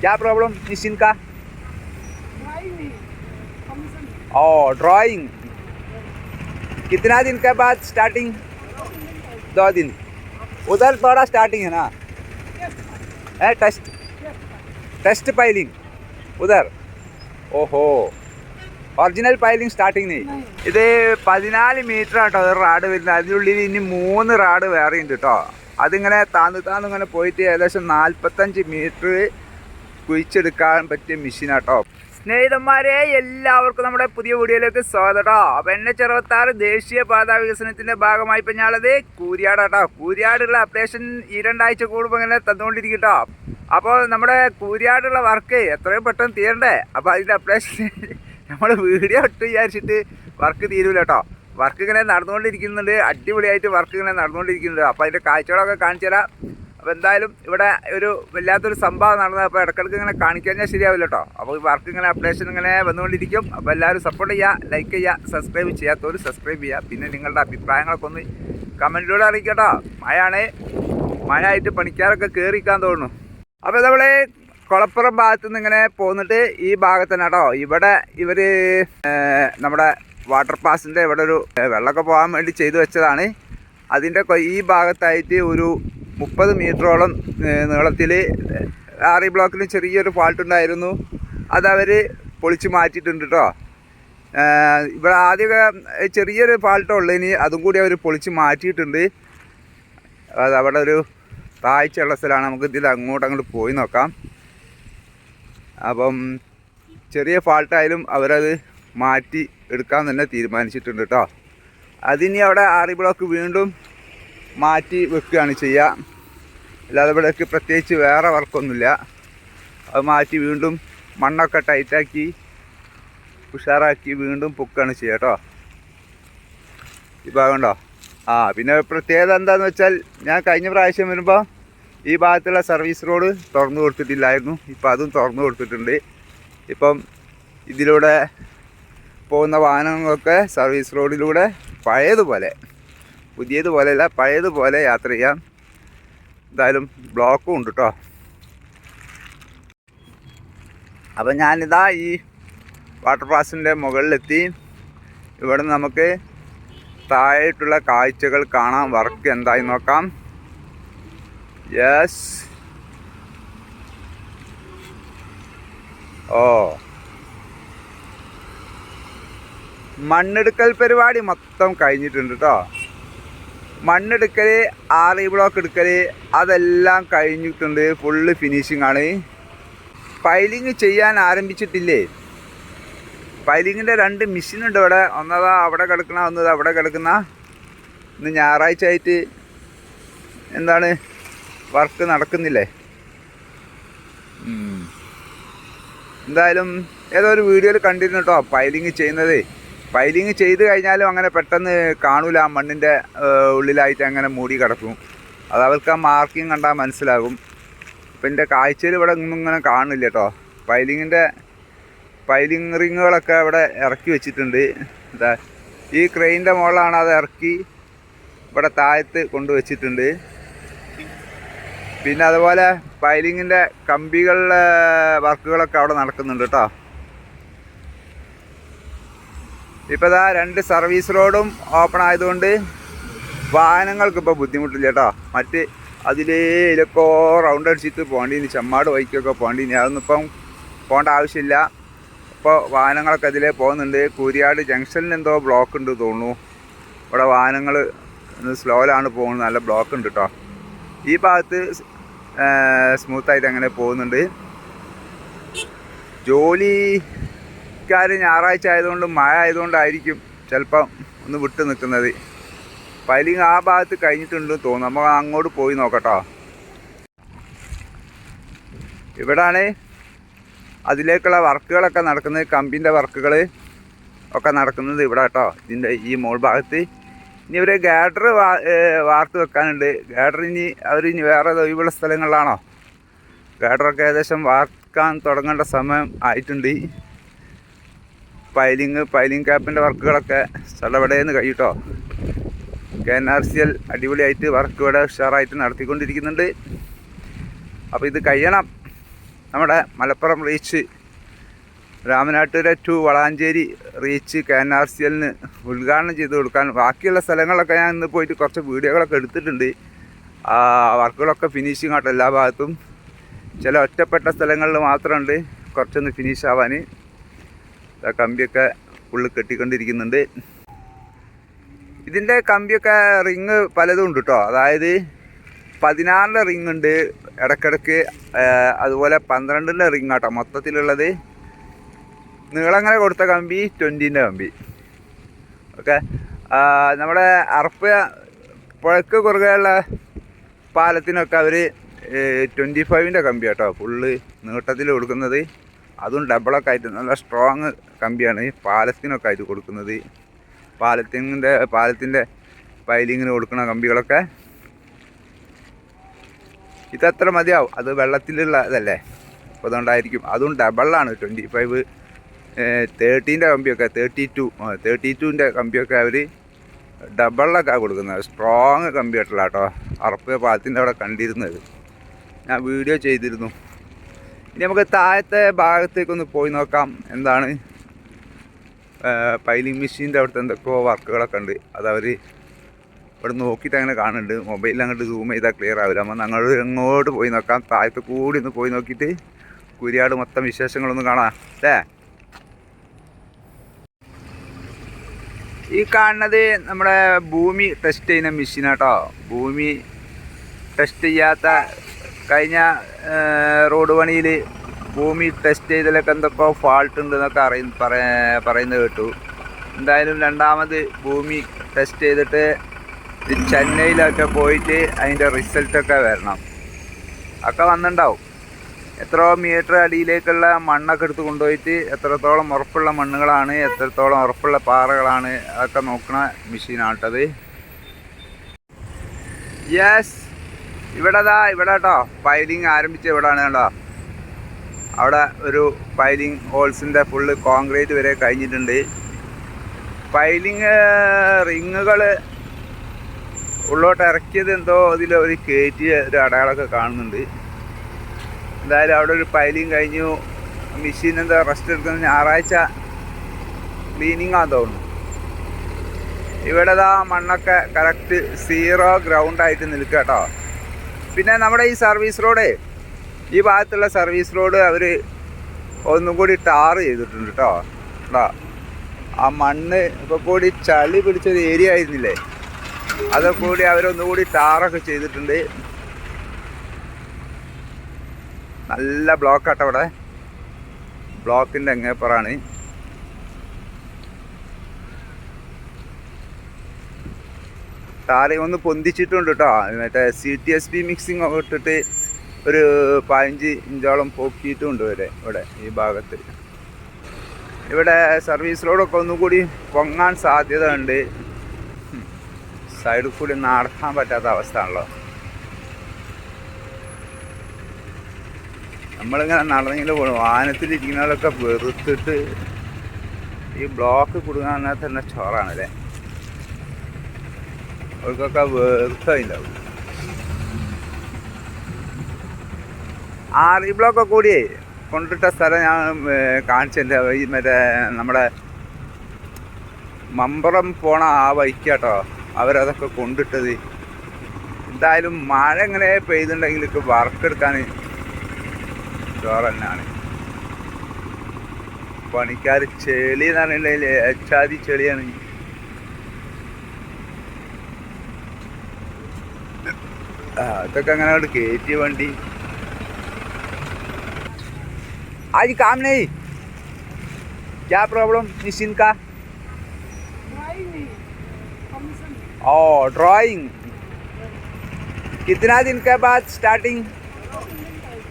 क्या problem machine का drawing नहीं कमीशन ओ ड्राइंग कितना दिन के बाद स्टार्टिंग दो दिन उधर थोड़ा स्टार्टिंग है ना है टेस्ट टेस्ट पाइलिंग उधर ഓഹോ ഒറിജിനൽ പൈലിംഗ് സ്റ്റാർട്ടിങ് नहीं ഇത് പതിനാല് മീറ്റർ ആട്ടോ ഒരു റാഡ് വരുന്നത് അതിനുള്ളിൽ ഇനി മൂന്ന് റാഡ് വേറെ ഉണ്ട് കേട്ടോ അതിങ്ങനെ താന്ന് താന്ന് ഇങ്ങനെ പോയിട്ട് ഏകദേശം നാൽപ്പത്തഞ്ച് മീറ്റർ കുഴിച്ചെടുക്കാൻ പറ്റിയ മെഷീനാട്ടോ. സ്നേഹിതന്മാരെ എല്ലാവർക്കും നമ്മുടെ പുതിയ വീഡിയോയിലേക്ക് സ്വാഗതം. അപ്പം എന്നെ ചെറുപത്താറ് ദേശീയ പാതാ ഭാഗമായി ഇപ്പം ഞാനത് കൂരിയാടാട്ടോ. കൂരിയാടുള്ള അപ്ഡേഷൻ ഈ രണ്ടാഴ്ച കൂടുമ്പോൾ ഇങ്ങനെ തന്നുകൊണ്ടിരിക്കട്ടോ. കേട്ടോ അപ്പോൾ നമ്മുടെ കൂരിയാടുള്ള വർക്ക് എത്രയും പെട്ടെന്ന് തീരണ്ടേ? അപ്പോൾ അതിന്റെ അപ്ഡേഷൻ നമ്മൾ വീഡിയോ ഇട്ട് വിചാരിച്ചിട്ട് വർക്ക് തീരൂല കേട്ടോ വർക്ക് ഇങ്ങനെ നടന്നുകൊണ്ടിരിക്കുന്നുണ്ട്. അടിപൊളിയായിട്ട് വർക്ക് ഇങ്ങനെ നടന്നുകൊണ്ടിരിക്കുന്നുണ്ട്. അപ്പോൾ അതിന്റെ കാഴ്ചകളൊക്കെ കാണിച്ചു തരാം. അപ്പോൾ എന്തായാലും ഇവിടെ ഒരു വല്ലാത്തൊരു സംഭവം നടന്നത് അപ്പോൾ ഇടക്കിടക്ക് ഇങ്ങനെ കാണിക്കാൻ ശരിയാവില്ല കേട്ടോ അപ്പോൾ ഈ വർക്ക് ഇങ്ങനെ അപ്ഡേഷൻ ഇങ്ങനെ വന്നുകൊണ്ടിരിക്കും. അപ്പോൾ എല്ലാവരും സപ്പോർട്ട് ചെയ്യുക ലൈക്ക് ചെയ്യുക സബ്സ്ക്രൈബ് ചെയ്യാത്തവർ സബ്സ്ക്രൈബ് ചെയ്യുക പിന്നെ നിങ്ങളുടെ അഭിപ്രായങ്ങളൊക്കെ ഒന്ന് കമന്റിലൂടെ അറിയിക്കട്ടോ. മഴയാണ്. മഴ ആയിട്ട് പണിക്കാരൊക്കെ കയറിക്കാൻ തോന്നുന്നു. അപ്പോൾ നമ്മളെ കുളപ്പുറം ഭാഗത്തു നിന്ന് ഇങ്ങനെ പോന്നിട്ട് ഈ ഭാഗത്തന്നെ കേട്ടോ ഇവിടെ ഇവർ നമ്മുടെ വാട്ടർ പാസിന്റെ ഇവിടെ ഒരു വെള്ളമൊക്കെ പോകാൻ വേണ്ടി ചെയ്തു വെച്ചതാണ്. അതിന്റെ ഈ ഭാഗത്തായിട്ട് ഒരു മുപ്പത് മീറ്ററോളം നീളത്തിൽ ആറി ബ്ലോക്കിന് ചെറിയൊരു ഫാൾട്ട് ഉണ്ടായിരുന്നു അതവർ പൊളിച്ച് മാറ്റിയിട്ടുണ്ട് കേട്ടോ ഇവിടെ ആദ്യമൊക്കെ ചെറിയൊരു ഫാൾട്ടോ ഉള്ളതിന് അതും കൂടി അവർ പൊളിച്ച് മാറ്റിയിട്ടുണ്ട്. അത് അവിടെ ഒരു താഴ്ചയുള്ള സ്ഥലമാണ് നമുക്ക് ഇതിൽ അങ്ങോട്ട് അങ്ങോട്ട് പോയി നോക്കാം. അപ്പം ചെറിയ ഫാൾട്ടായാലും അവരത് മാറ്റി എടുക്കാൻ തന്നെ തീരുമാനിച്ചിട്ടുണ്ട് കേട്ടോ അതിനി അവിടെ ആറി ബ്ലോക്ക് വീണ്ടും മാറ്റി വെക്കുകയാണ് ചെയ്യുക. അല്ലാതെ ഇവിടേക്ക് പ്രത്യേകിച്ച് വേറെ വർക്കൊന്നുമില്ല. അത് മാറ്റി വീണ്ടും മണ്ണൊക്കെ ടൈറ്റാക്കി ഉഷാറാക്കി വീണ്ടും പൊക്കുകയാണ് ചെയ്യുക കേട്ടോ. ഈ ഭാഗം ഉണ്ടോ? ആ പിന്നെ പ്രത്യേകത എന്താണെന്ന് വെച്ചാൽ ഞാൻ കഴിഞ്ഞ പ്രാവശ്യം വരുമ്പോൾ ഈ ഭാഗത്തുള്ള സർവീസ് റോഡ് തുറന്നു കൊടുത്തിട്ടില്ലായിരുന്നു. ഇപ്പം അതും തുറന്നു കൊടുത്തിട്ടുണ്ട്. ഇപ്പം ഇതിലൂടെ പോകുന്ന വാഹനങ്ങളൊക്കെ സർവീസ് റോഡിലൂടെ പഴയതുപോലെ പുതിയതുപോലെയല്ല പഴയതുപോലെ യാത്ര ചെയ്യാം. എന്തായാലും ബ്ലോക്കും ഉണ്ട് കേട്ടോ അപ്പം ഞാനിതാ ഈ വാട്ടർ പാസിന്റെ മുകളിലെത്തി. ഇവിടെ നമുക്ക് താഴെയിട്ടുള്ള കാഴ്ചകൾ കാണാം വർക്ക് എന്തായി നോക്കാം. യെസ്. ഓ. മണ്ണെടുക്കൽ പരിപാടി മൊത്തം കഴിഞ്ഞിട്ടുണ്ട് കേട്ടോ മണ്ണെടുക്കൽ ആറി ബ്ലോക്ക് എടുക്കൽ അതെല്ലാം കഴിഞ്ഞിട്ടുണ്ട്. ഫുള്ള് ഫിനിഷിംഗ് ആണ്. പൈലിങ് ചെയ്യാൻ ആരംഭിച്ചിട്ടില്ലേ? പൈലിങ്ങിന്റെ രണ്ട് മെഷീൻ ഉണ്ട് ഇവിടെ. ഒന്നതാ അവിടെ കിടക്കണ ഒന്നത് അവിടെ കിടക്കുന്ന ഇന്ന് ഞായറാഴ്ച ആയിട്ട് എന്താണ് വർക്ക് നടക്കുന്നില്ലേ? എന്തായാലും ഏതോ ഒരു വീഡിയോയിൽ കണ്ടിരുന്നു കേട്ടോ പൈലിങ് ചെയ്യുന്നത്. പൈലിങ് ചെയ്ത് കഴിഞ്ഞാലും അങ്ങനെ പെട്ടെന്ന് കാണൂല. ആ മണ്ണിന്റെ ഉള്ളിലായിട്ട് അങ്ങനെ മൂടി കിടക്കും. അത് അവർക്ക് ആ മാർക്കിങ് കണ്ടാൽ മനസ്സിലാകും. ഇപ്പം എന്റെ കാഴ്ചയിൽ ഇവിടെ ഒന്നും ഇങ്ങനെ കാണില്ല കേട്ടോ. പൈലിങ്ങിന്റെ പൈലിംഗ് റിങ്ങുകളൊക്കെ ഇവിടെ ഇറക്കി വെച്ചിട്ടുണ്ട്. ഇതാ ഈ ക്രെയിന്റെ മുകളിലാണ് അത് ഇറക്കി ഇവിടെ താഴത്ത് കൊണ്ടുവച്ചിട്ടുണ്ട് പിന്നെ അതുപോലെ പൈലിങ്ങിന്റെ കമ്പികളിലെ വർക്കുകളൊക്കെ അവിടെ നടക്കുന്നുണ്ട് കേട്ടോ. ഇപ്പോൾ ഇതാ രണ്ട് സർവീസ് റോഡും ഓപ്പൺ ആയതുകൊണ്ട് വാഹനങ്ങൾക്ക് ഇപ്പോൾ ബുദ്ധിമുട്ടില്ല കേട്ടോ. മറ്റ് അതിലേ ഇതിലൊക്കെ റൗണ്ട് അടിച്ചിട്ട് പോകേണ്ടി ചെമ്മാട് വൈക്കൊക്കെ പോകേണ്ടിനി. അതൊന്നും ഇപ്പം പോകേണ്ട ആവശ്യമില്ല. ഇപ്പോൾ വാഹനങ്ങളൊക്കെ അതിലേ പോകുന്നുണ്ട്. കൂരിയാട് ജംഗ്ഷനിൽ എന്തോ ബ്ലോക്ക് ഉണ്ട് തോന്നുന്നു. ഇവിടെ വാഹനങ്ങൾ സ്ലോയിലാണ് പോകുന്നത്. നല്ല ബ്ലോക്ക് ഉണ്ട് കേട്ടോ. ഈ ഭാഗത്ത് സ്മൂത്തായിട്ട് അങ്ങനെ പോകുന്നുണ്ട്. ജോലിക്കാർ ഞായറാഴ്ച ആയതുകൊണ്ട് മഴ ആയതുകൊണ്ടായിരിക്കും ചിലപ്പം ഒന്ന് വിട്ടു നിൽക്കുന്നത്. പൈലിങ് ആ ഭാഗത്ത് കഴിഞ്ഞിട്ടുണ്ടെന്ന് തോന്നുന്നു. നമ്മൾ അങ്ങോട്ട് പോയി നോക്കട്ടോ. ഇവിടാണ് അതിലേക്കുള്ള വർക്കുകളൊക്കെ നടക്കുന്നത്. കമ്പിന്റെ വർക്കുകൾ ഒക്കെ നടക്കുന്നത് ഇവിടെ കേട്ടോ ഇതിന്റെ ഈ മോൾ ഭാഗത്ത്. ഇനി ഇവർ ഗാഡർ വാർത്ത് വെക്കാനുണ്ട്. ഗാഡർ ഇനി അവർ ഇനി വേറെ ഒഴിവുള്ള സ്ഥലങ്ങളിലാണോ? ഗാഡറൊക്കെ ഏകദേശം വാർക്കാൻ തുടങ്ങേണ്ട സമയം ആയിട്ടുണ്ട്. പൈലിങ് പൈലിങ് ക്യാപ്പിന്റെ വർക്കുകളൊക്കെ സ്ഥലവിടെയെന്ന് കഴിയട്ടോ. K N R C L അടിപൊളിയായിട്ട് വർക്ക് ഇവിടെ ഉഷാറായിട്ട് നടത്തിക്കൊണ്ടിരിക്കുന്നുണ്ട്. അപ്പോൾ ഇത് കഴിയണം. നമ്മുടെ Malappuram reach Ramanattukara to Valanchery reach K N R C എല്ലിന് ഉദ്ഘാടനം ചെയ്ത് കൊടുക്കാൻ ബാക്കിയുള്ള സ്ഥലങ്ങളൊക്കെ ഞാൻ ഇന്ന് പോയിട്ട് കുറച്ച് വീഡിയോകളൊക്കെ എടുത്തിട്ടുണ്ട്. ആ വർക്കുകളൊക്കെ ഫിനിഷിങ് ആട്ടോ എല്ലാ ഭാഗത്തും. ചില ഒറ്റപ്പെട്ട സ്ഥലങ്ങളിൽ മാത്രമുണ്ട്. കുറച്ചൊന്ന് ഫിനിഷ് ആവാൻ. ദാ കമ്പിയൊക്കെ ഫുള്ള് കെട്ടിക്കൊണ്ടിരിക്കുന്നുണ്ട്. ഇതിന്റെ കമ്പിയൊക്കെ റിങ് പലതും ഉണ്ട് കേട്ടോ അതായത് പതിനാറിന്റെ റിങ് ഉണ്ട് ഇടക്കിടക്ക് ആ, അതുപോലെ പന്ത്രണ്ടിന്റെ റിങ് ആട്ടോ മൊത്തത്തിലുള്ളത്. നീളങ്ങനെ കൊടുത്ത കമ്പി ട്വന്റീന്റെ കമ്പി. ഓക്കെ? നമ്മുടെ അറപ്പ് പുഴക്ക് കുറുകെയുള്ള പാലത്തിനൊക്കെ അവർ ട്വന്റി ഫൈവിന്റെ കമ്പി കേട്ടോ ഫുള്ള് നീട്ടത്തിൽ കൊടുക്കുന്നത്. അതും ഡബിളൊക്കെ ആയിട്ട് നല്ല സ്ട്രോങ് കമ്പിയാണ്. പാലത്തിനൊക്കെ ആയിട്ട് കൊടുക്കുന്നത്. പാലത്തിന്റെ പാലത്തിന്റെ പൈലിങ്ങിന് കൊടുക്കുന്ന കമ്പികളൊക്കെ. ഇതത്ര മതിയാവും? അത് വെള്ളത്തിലുള്ള ഇതല്ലേ? അപ്പോൾ അതുകൊണ്ടായിരിക്കും. അതും ഡബിളാണ് ട്വന്റി ഫൈവ് തേർട്ടീന്റെ കമ്പിയൊക്കെ തേർട്ടി ടു തേർട്ടി ടുവിന്റെ കമ്പിയൊക്കെ അവർ ഡബിളിലൊക്കെ കൊടുക്കുന്നത്. സ്ട്രോങ് കമ്പി ആയിട്ടുള്ള കേട്ടോ. അറപ്പ് പാലത്തിന്റെ അവിടെ കണ്ടിരുന്നത്. ഞാൻ വീഡിയോ ചെയ്തിരുന്നു. ഇനി നമുക്ക് താഴത്തെ ഭാഗത്തേക്കൊന്ന് പോയി നോക്കാം. എന്താണ്? പൈലിംഗ് മെഷീന്റെ അവിടുത്തെ എന്തൊക്കെയോ വർക്കുകളൊക്കെ ഉണ്ട്. അതവർ ഇവിടെ നോക്കിയിട്ട് അങ്ങനെ കാണുന്നുണ്ട്. മൊബൈലിൽ അങ്ങോട്ട് സൂം ചെയ്താൽ ക്ലിയർ ആവില്ല. അപ്പോൾ ഞങ്ങൾ എങ്ങോട്ട് പോയി നോക്കാം? താഴത്ത് കൂടി ഒന്ന് പോയി നോക്കിയിട്ട് കുരിയാട് മൊത്തം വിശേഷങ്ങളൊന്നും കാണാം. അല്ലേ? ഈ കാണുന്നത് നമ്മുടെ ഭൂമി ടെസ്റ്റ് ചെയ്യുന്ന മെഷീനാട്ടോ ഭൂമി ടെസ്റ്റ് ചെയ്യാത്ത കഴിഞ്ഞ റോഡ് പണിയിൽ ഭൂമി ടെസ്റ്റ് ചെയ്തതിലൊക്കെ എന്തൊക്കെ ഫാൾട്ട് ഉണ്ട് എന്നൊക്കെ അറിയ പറയ- പറയുന്നത് കേട്ടു. എന്തായാലും രണ്ടാമത് ഭൂമി ടെസ്റ്റ് ചെയ്തിട്ട് ചെന്നൈയിലൊക്കെ പോയിട്ട് അതിന്റെ റിസൾട്ടൊക്കെ വരണം. ഒക്കെ വന്നിട്ടുണ്ടാവും എത്രയോ മീറ്റർ അടിയിലേക്കുള്ള മണ്ണൊക്കെ എടുത്ത് കൊണ്ടുപോയിട്ട് എത്രത്തോളം ഉറപ്പുള്ള മണ്ണുകളാണ് എത്രത്തോളം ഉറപ്പുള്ള പാറകളാണ് അതൊക്കെ നോക്കണ മെഷീനാട്ടത് യെസ് ഇവിടെ ദാ ഇവിടെ കേട്ടോ പൈലിങ് ആരംഭിച്ച ഇവിടെയാണ് കേട്ടോ അവിടെ ഒരു പൈലിങ് ഹോൾസിന്റെ ഫുള്ള് കോൺക്രീറ്റ് വരെ കഴിഞ്ഞിട്ടുണ്ട്. പൈലിങ് റിങ്ങുകൾ ഉള്ളോട്ട് ഇറക്കിയത് എന്തോ അതിൽ ഒരു കയറ്റിയ ഒരു അടയാളമൊക്കെ കാണുന്നുണ്ട്. എന്തായാലും അവിടെ ഒരു പൈലിങ് കഴിഞ്ഞു. മെഷീൻ എന്താ റെസ്റ്റ് എടുക്കുന്ന ഞായറാഴ്ച ക്ലീനിങ് ആണെന്ന് തോന്നുന്നു. ഇവിടെ ദാ മണ്ണൊക്കെ കറക്റ്റ് സീറോ ഗ്രൗണ്ട് ആയിട്ട് നിൽക്കുക കേട്ടോ. പിന്നെ നമ്മുടെ ഈ സർവീസ് റോഡ് ഈ ഭാഗത്തുള്ള സർവീസ് റോഡ് അവർ ഒന്നും കൂടി ടാർ ചെയ്തിട്ടുണ്ട് കേട്ടോ കേട്ടോ ആ മണ്ണ് ഇപ്പോൾ കൂടി ചളി പിടിച്ചൊരു ഏരിയ ആയിരുന്നില്ലേ? അതൊക്കെ കൂടി അവരൊന്നുകൂടി ടാറൊക്കെ ചെയ്തിട്ടുണ്ട്. നല്ല ബ്ലോക്ക് ആട്ടോ അവിടെ ബ്ലോക്കിന്റെ എങ്ങേപ്പറാണ് ടാറി ഒന്ന് പൊന്തിച്ചിട്ടുണ്ട് കേട്ടോ മറ്റേ C T S P mixing ഇട്ടിട്ട് ഒരു പതിനഞ്ച് ഇഞ്ചോളം പൊക്കിയിട്ടുമുണ്ട് വരെ ഇവിടെ ഈ ഭാഗത്ത്. ഇവിടെ സർവീസ് റോഡൊക്കെ ഒന്നുകൂടി പൊങ്ങാൻ സാധ്യത ഉണ്ട് സൈഡിൽ കൂടി നടക്കാൻ പറ്റാത്ത അവസ്ഥ ആണല്ലോ നമ്മളിങ്ങനെ നടന്നെങ്കിലും പോകണം വാഹനത്തിലിരിക്കുന്നവരൊക്കെ വെറുത്തിട്ട് ഈ ബ്ലോക്ക് കൊടുക്കാൻ തന്നെ ചോറാണല്ലേ അവർക്കൊക്കെ വെറുത്തില്ലാവും ആർ ഈ ബ്ലോക്കൊക്കെ കൂടി കൊണ്ടിട്ട സ്ഥലം ഞാൻ കാണിച്ചില്ല ഈ മറ്റേ നമ്മുടെ മമ്പറം പോണ ആ വൈക്കാട്ടോ അവരതൊക്കെ കൊണ്ടിട്ടത്. എന്തായാലും മഴ എങ്ങനെ പെയ്തുണ്ടെങ്കിൽ വർക്ക് എടുക്കാൻ ചോറ് തന്നെയാണ് പണിക്കാർ ചെളി എന്ന് പറഞ്ഞിട്ടുണ്ടെങ്കിൽ എച്ചാതി ചെളിയാണ്. ആ, അതൊക്കെ അങ്ങനെ അങ്ങോട്ട് കയറ്റി വണ്ടി आज काम नहीं क्या प्रॉब्लम मशीन का ड्राइंग नहीं कमीशन ओ ड्राइंग कितना दिन के बाद स्टार्टिंग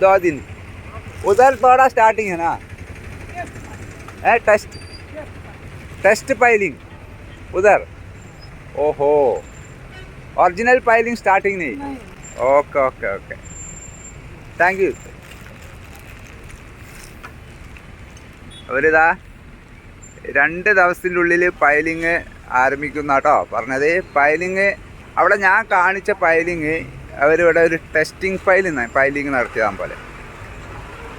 दो दिन उधर थोड़ा स्टार्टिंग है ना है टेस्ट टेस्ट पाइलिंग उधर ओहो ओरिजिनल पाइलिंग स्टार्टिंग नहीं नहीं Okay okay okay. Thank you അവരിതാ രണ്ട് ദിവസത്തിന്റെ ഉള്ളിൽ പൈലിങ് ആരംഭിക്കുന്ന കേട്ടോ. പറഞ്ഞത് പൈലിങ് അവിടെ ഞാൻ കാണിച്ച പൈലിങ് അവരിവിടെ ഒരു ടെസ്റ്റിംഗ് ഫയൽ പൈലിങ് നടത്തിയതാൻ പോലെ.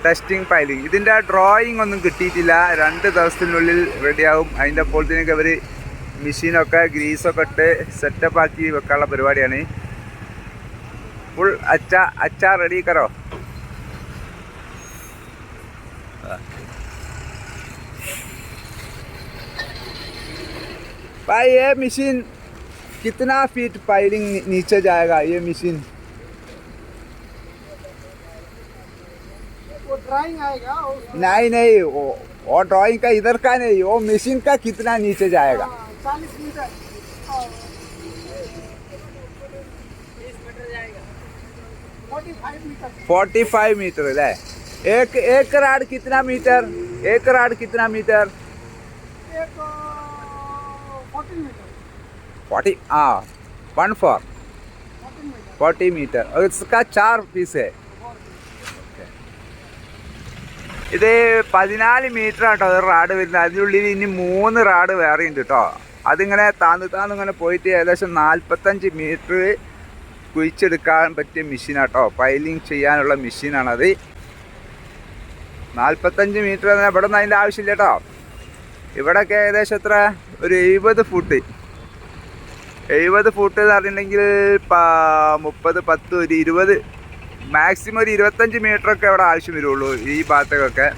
ടെസ്റ്റിംഗ് ഫയലിംഗ് ഇതിന്റെ ഡ്രോയിങ് ഒന്നും കിട്ടിയിട്ടില്ല. രണ്ട് ദിവസത്തിനുള്ളിൽ റെഡിയാവും. അതിന്റെ അപ്പോഴത്തേക്ക് അവർ മെഷീനൊക്കെ ഗ്രീസൊക്കെ ഇട്ട് സെറ്റപ്പ് ആക്കി വെക്കാനുള്ള പരിപാടിയാണ്. फुल अच्छा अच्छा रेडी करो। भाई ये मशीन कितना फीट पाइलिंग नीचे जाएगा ये मशीन आएगा नहीं नहीं वो, वो ड्राइंग का इधर का नहीं वो मशीन का कितना नीचे जाएगा? हाँ, चालीस मीटर फोर्टी फाइव मीटर अല്ലേ एक एक कराड़ कितना मीटर एक कराड़ कितना मीटर फोर्टी हाँ वन फोर फोर्टी मीटर और इसका चार पीस है ഇത് പതിനാല് മീറ്റർ കേട്ടോ ഒരു റാഡ് വരുന്നത്. അതിനുള്ളിൽ ഇനി മൂന്ന് റാഡ് വേറെ ഉണ്ട് കേട്ടോ. അതിങ്ങനെ താന്ന് താന്ന് ഇങ്ങനെ പോയിട്ട് ഏകദേശം നാൽപ്പത്തഞ്ച് മീറ്റർ കുഴിച്ചെടുക്കാൻ പറ്റിയ മെഷീനാട്ടോ. പൈലിംഗ് ചെയ്യാനുള്ള മെഷീനാണത്. നാൽപ്പത്തഞ്ച് മീറ്റർ തന്നെ ഇവിടെ നിന്ന് അതിന്റെ ആവശ്യമില്ല കേട്ടോ ഇവിടെയൊക്കെ ഏകദേശം എത്ര? ഒരു എഴുപത് ഫുട്ട്. എഴുപത് ഫുട്ട് എന്ന് പറഞ്ഞിട്ടുണ്ടെങ്കിൽ മുപ്പത് പത്ത് ഒരു ഇരുപത് മാക്സിമം ഒരു ഇരുപത്തഞ്ച് മീറ്ററൊക്കെ ഇവിടെ ആവശ്യം വരുള്ളൂ ഈ ഭാഗത്തേക്കൊക്കെ.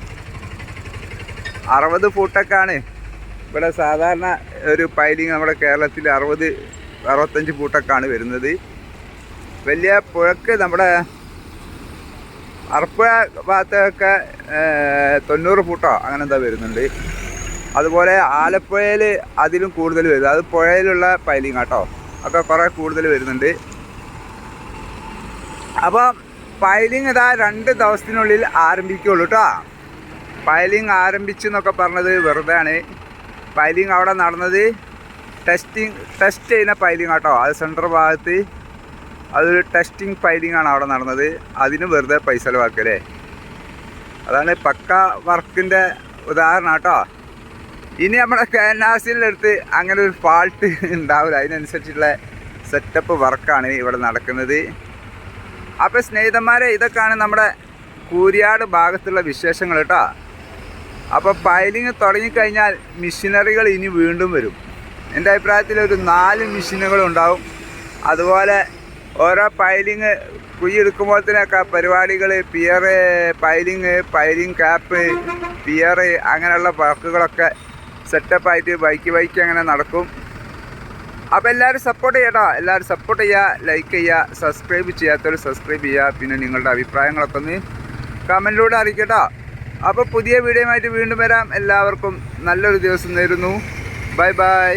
അറുപത് ഫുട്ടൊക്കെയാണ്. ഇവിടെ സാധാരണ ഒരു പൈലിങ് നമ്മുടെ കേരളത്തിൽ അറുപത് അറുപത്തഞ്ച് ഫുട്ടൊക്കെയാണ് വരുന്നത്. വലിയ പുഴക്ക് നമ്മുടെ അറപ്പുഴ ഭാഗത്തൊക്കെ തൊണ്ണൂറ് ഫുട്ടോ അങ്ങനെ എന്താ വരുന്നുണ്ട്. അതുപോലെ ആലപ്പുഴയിൽ അതിലും കൂടുതൽ വരും. അത് പുഴയിലുള്ള പൈലിങ് കേട്ടോ ഒക്കെ കുറേ കൂടുതൽ വരുന്നുണ്ട്. അപ്പോൾ പൈലിങ് ഇതാ രണ്ട് ദിവസത്തിനുള്ളിൽ ആരംഭിക്കുള്ളൂ കേട്ടോ പൈലിങ് ആരംഭിച്ചു എന്നൊക്കെ പറഞ്ഞത് വെറുതെ ആണ് പൈലിങ് അവിടെ നടന്നത് ടെസ്റ്റിംഗ് ടെസ്റ്റ് ചെയ്യുന്ന പൈലിങ് കേട്ടോ അത് സെൻട്രൽ ഭാഗത്ത് അതൊരു ടെസ്റ്റിംഗ് പൈലിംഗ് ആണ് അവിടെ നടന്നത്. അതിന് വെറുതെ പൈസ ചിലവാക്കല്ലേ അതാണ് പക്ക വർക്കിന്റെ ഉദാഹരണം കേട്ടോ. ഇനി നമ്മുടെ ക്യാൻവാസിലെടുത്ത് അങ്ങനെ ഒരു ഫാൾട്ട് ഉണ്ടാവില്ല. അതിനനുസരിച്ചുള്ള സെറ്റപ്പ് വർക്കാണ് ഇവിടെ നടക്കുന്നത്. അപ്പോൾ സ്നേഹിതന്മാരെ ഇതൊക്കെയാണ് നമ്മുടെ കൂരിയാട് ഭാഗത്തുള്ള വിശേഷങ്ങൾ കേട്ടോ. അപ്പോൾ പൈലിങ് തുടങ്ങിക്കഴിഞ്ഞാൽ മിഷനറികൾ ഇനി വീണ്ടും വരും. എന്റെ അഭിപ്രായത്തിൽ ഒരു നാല് മെഷീനുകൾ ഉണ്ടാവും. അതുപോലെ ഓരോ പൈലിങ് കുയ്യെടുക്കുമ്പോഴത്തേനൊക്കെ പരിപാടികൾ pier piling piling cap pier അങ്ങനെയുള്ള വർക്കുകളൊക്കെ സെറ്റപ്പായിട്ട് ബൈക്ക് ബൈക്ക് അങ്ങനെ നടക്കും. അപ്പോൾ എല്ലാവരും സപ്പോർട്ട് ചെയ്യട്ടോ. എല്ലാവരും സപ്പോർട്ട് ചെയ്യുക ലൈക്ക് ചെയ്യുക സബ്സ്ക്രൈബ് ചെയ്യാത്തവർ സബ്സ്ക്രൈബ് ചെയ്യുക. പിന്നെ നിങ്ങളുടെ അഭിപ്രായങ്ങളൊക്കെ ഒന്ന് കമന്റിലൂടെ അറിയിക്കട്ടോ. അപ്പോൾ പുതിയ വീഡിയോയുമായിട്ട് വീണ്ടും വരാം. എല്ലാവർക്കും നല്ലൊരു ദിവസം നേരുന്നു. Bye bye